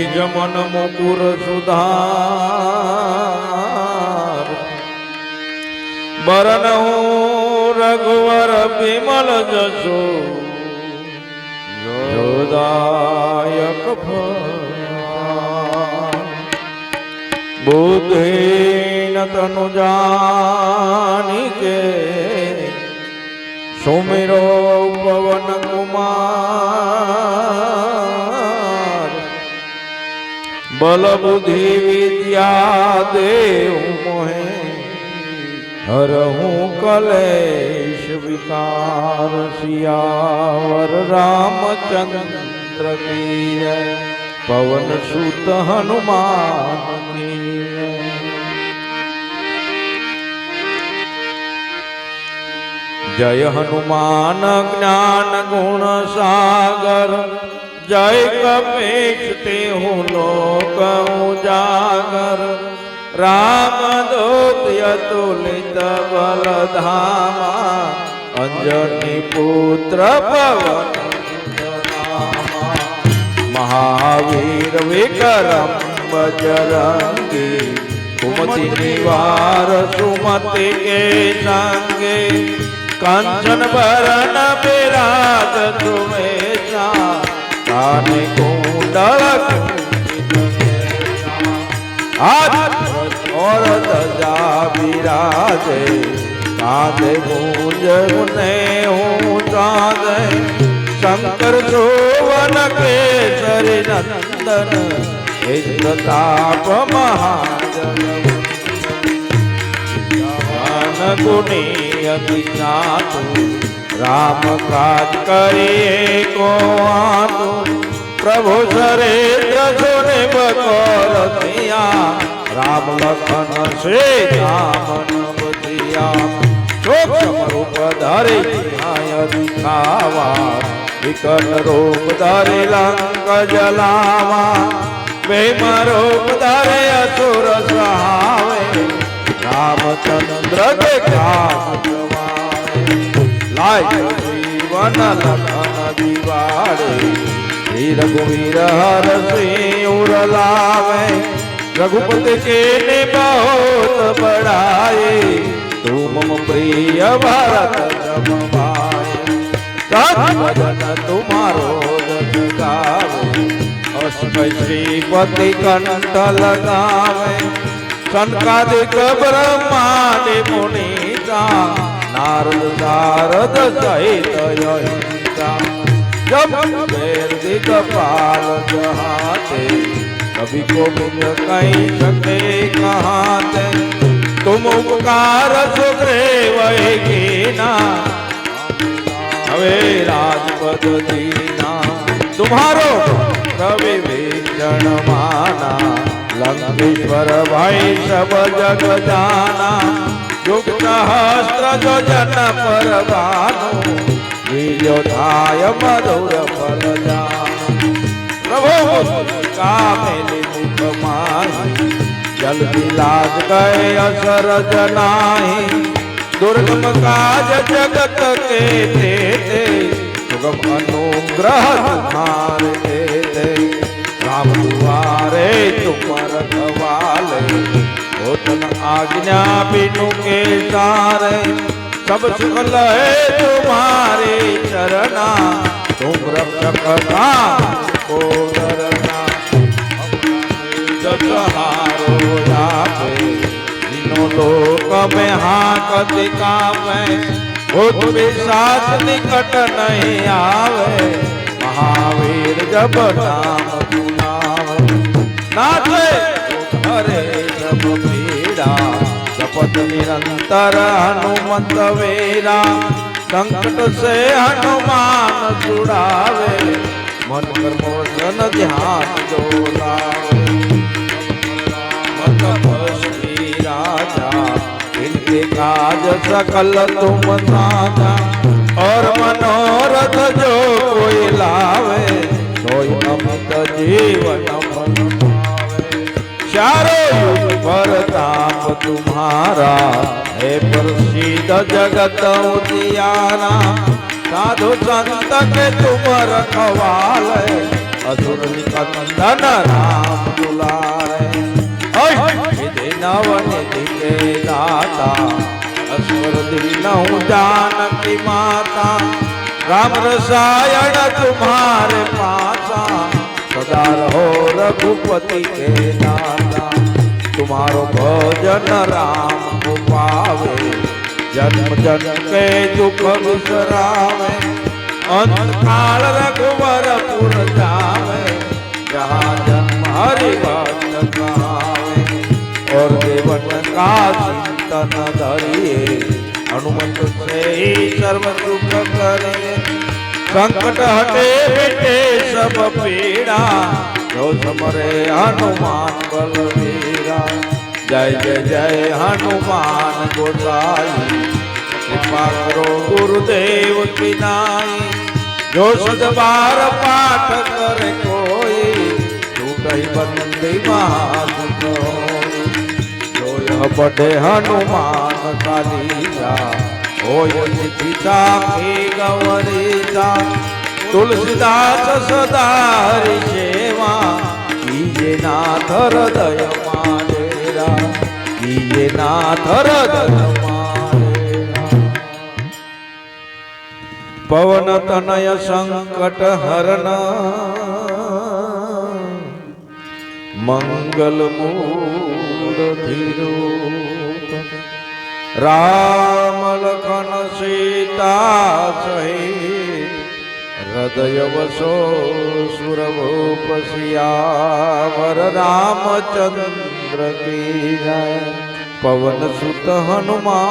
નિજ મન મુકુર સુધાર. બરન હું રઘુવર વિમલ જશો. જોદાયક બુદ્ધિ તનુ જાની કે સુમિરો બલ બુદ્ધિ વિદ્યા દેવ મોહે હર હું કલેશ વિકાર સિયાવર રામચંદ્ર કી જય પવન સુત હનુમાન કી જય. જય હનુમાન જ્ઞાન ગુણ સાગર जय कपेश ते हो लोक जागर राम दूत यतुलित बल धामा। अंजनी पुत्र पवन महावीर विक्रम बजरंगी। कुमति निवार सुमति के संगे कंचन भरण विराग तो હાથ और चाँदे। शंकर सोवन केसरी नंदन इंद्रताप महाजन। गुणी राम काज करिए को प्रभु सरेन्द्र પ્રેમ કરતિયા રામ લખન શ્રી રામ શોક રૂપ ધારી ન્યાય દુખાવા વિકલ રૂપ ધારી લંક જલાવા, પ્રેમ રૂપ ધારે અસુર સહાવે રામચંદ્ર કે કામ લાય જીવન લખન દિવાળી श्री रघुवीर हर सिंह लावे। रघुपति के ने बहुत बढ़ाए। तू मम प्रिय भरत भजन तुम्हारो श्रीपति कंठ लगावे। सनकादिक ब्रह्मादि मुनीता नारद सारद सहित जब शेर दिगपाल जहाते, कभी को बिन कहीं सके कहाँ ते तुम उपकार सुग्रेव कीना हवे राजपद दीना। तुम्हारो कवि भीषण माना, लंकेश्वर भाई सब जग जाना। युक्त हस्त्र जो जन पर બીજો થાય મધુર ફરજા પ્રભુ કામેલી મુખમાં જલ્દી લાગ ગયે અસર જનાહી દુર્ગમ કાજ જગત કે તે તે સુગમ અનુગ્રહ ધાર કે તે રામ દ્વારે તુમર ધવાલે પોતન આજ્ઞા પીનું કે તારે सब सुख लहे तुम्हारे चरना तुम रक्षक को तीनों लोक में हाथ दिखावे भूत विश्वास निकट नहीं आवे। महावीर जब नाम नाचे हरे सब पीड़ा। जपत निरंतर हनुमत वीरा। संकट से हनुमान छुड़ावे मन कर मोचन ध्यान काज सकल तुम साजा। और मनोरथ जो कोई लावे, सोई अमित जीवन युग पर ताप तुम्हारा है प्रसिद्ध जगत उजियारा साधु संत के तुम रखवाले असुर निकंदन राम दुलारे विधि नवनिधि के दाता असुर दीनहु जानकी माता राम रसायन तुम्हारे पासा सदा रहो रघुपति के दाता तुम्हारो भजन राम को पावे। जन्म जन्म के दुख बिसरावे अंत काल रघुवर पुर जावे जहाँ जन्म हरि भक्त कहावे और देवन का चिंतन धरिए। हनुमत से ही सर्व सुख करिए संकट हटे मिटे सब पीड़ा। जो समरे हनुमान बलवीरा જય જય જય, હનુમાન ગોસાઈ. કૃપા કરો ગુરુદેવ કી નાઈ જો સદબાર પાઠ કરે કોઈ તું કઈ બંદી માગતો જોય પડે હનુમાન કાલીજા હોય પિતા કે ગવરીતા તુલસીદાસ સદારી સેવા ઈજે નાથ હૃદયમાં મારેલા ઈયે નાથ રતન પવન તનય સંકટ હરણ. મંગલ મૂરધીરો રામ લખન સીતા સહિત હૃદય વસો સુરભૂપ શિયાવર રામચંદ્ર ચંદ્ર કી જય પવન સુત હનુમાન.